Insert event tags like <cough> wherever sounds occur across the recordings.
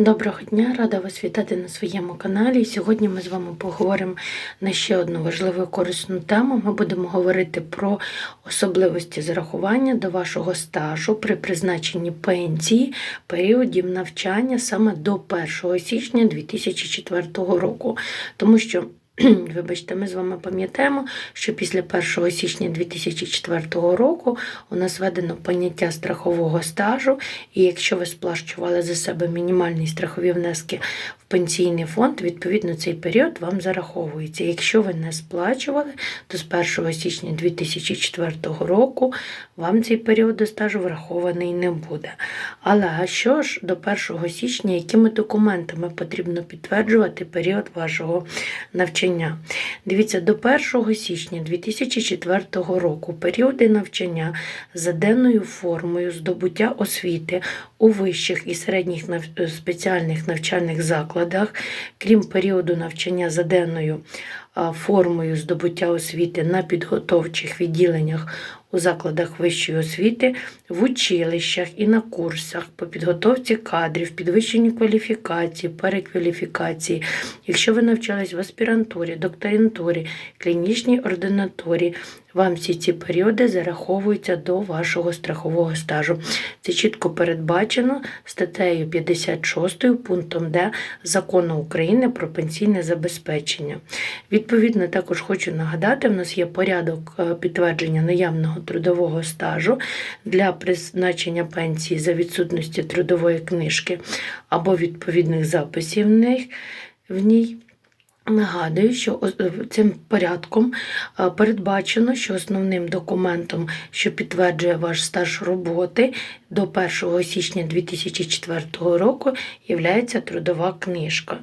Доброго дня, рада вас вітати на своєму каналі. Сьогодні ми з вами поговоримо на ще одну важливу корисну тему. Ми будемо говорити про особливості зарахування до вашого стажу при призначенні пенсії періодів навчання саме до 1 січня 2004 року. Тому що <clears throat> Вибачте, ми з вами пам'ятаємо, що після 1 січня 2004 року у нас введено поняття страхового стажу, і якщо ви сплачували за себе мінімальні страхові внески пенсійний фонд, відповідно цей період вам зараховується. Якщо ви не сплачували, то з 1 січня 2004 року вам цей період стажу врахований не буде. Але а що ж до 1 січня, якими документами потрібно підтверджувати період вашого навчання? Дивіться, до 1 січня 2004 року періоди навчання за денною формою здобуття освіти у вищих і середніх спеціальних навчальних закладах, крім періоду навчання за денною. а, формою здобуття освіти на підготовчих відділеннях у закладах вищої освіти, в училищах і на курсах по підготовці кадрів, підвищенню кваліфікації, перекваліфікації. Якщо ви навчались в аспірантурі, докторантурі, клінічній ординаторі, вам всі ці періоди зараховуються до вашого страхового стажу. Це чітко передбачено статтею 56 пунктом Д Закону України про пенсійне забезпечення. Відповідно, також хочу нагадати, в нас є порядок е, підтвердження наявного трудового стажу для призначення пенсії за відсутності трудової книжки або відповідних записів в ній. Нагадую, що е, цим порядком е, передбачено, що основним документом, що підтверджує ваш стаж роботи до 1 січня 2004 року, є трудова книжка.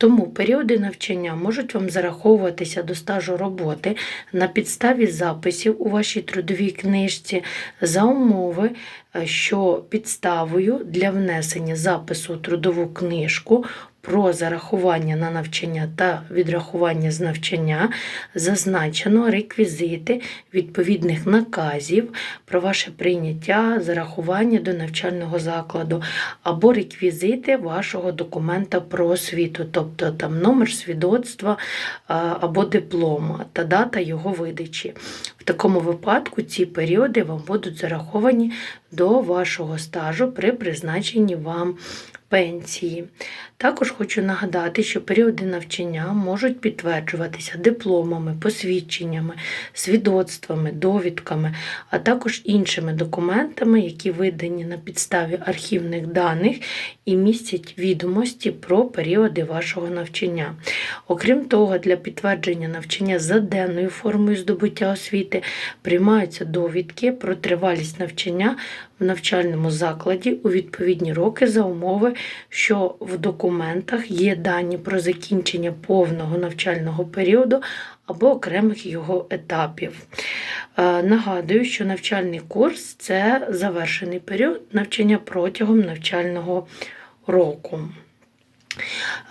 Тому періоди навчання можуть вам зараховуватися до стажу роботи на підставі записів у вашій трудовій книжці за умови, е, що підставою для внесення запису у трудову книжку про зарахування на навчання та відрахування з навчання зазначено реквізити відповідних наказів про ваше прийняття, зарахування до навчального закладу або реквізити вашого документа про освіту, тобто там номер свідоцтва або диплома та дата його видачі. В такому випадку ці періоди вам будуть зараховані до вашого стажу при призначенні вам пенсії. Також хочу нагадати, що періоди навчання можуть підтверджуватися дипломами, посвідченнями, свідоцтвами, довідками, а також іншими документами, які видані на підставі архівних даних і містять відомості про періоди вашого навчання. Окрім того, для підтвердження навчання за денною формою здобуття освіти приймаються довідки про тривалість навчання в навчальному закладі у відповідні роки за умови, що в документах є дані про закінчення повного навчального періоду або окремих його етапів. Е, Нагадую, що навчальний курс це завершений період навчання протягом навчального року.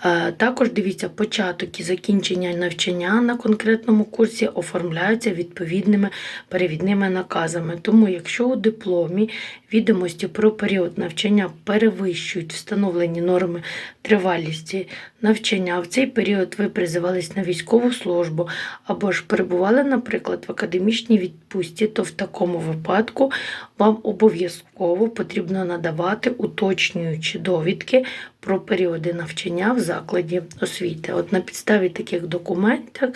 Е, Також дивіться, початок і закінчення навчання на конкретному курсі оформляються відповідними перевідними наказами. Тому, якщо у дипломі відомості про період навчання перевищують встановлені норми тривалісті навчання, в цей період ви призивались на військову службу або ж перебували, наприклад, в академічній відпустці, то в такому випадку вам обов'язково потрібно надавати уточнюючі довідки про періоди навчання в закладі освіти. От на підставі таких документів,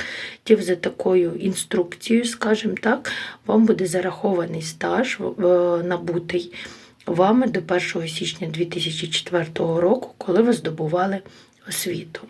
за такою інструкцією, скажімо так, вам буде зарахований стаж набутий вами до 1 січня 2004 року, коли ви здобували освіту.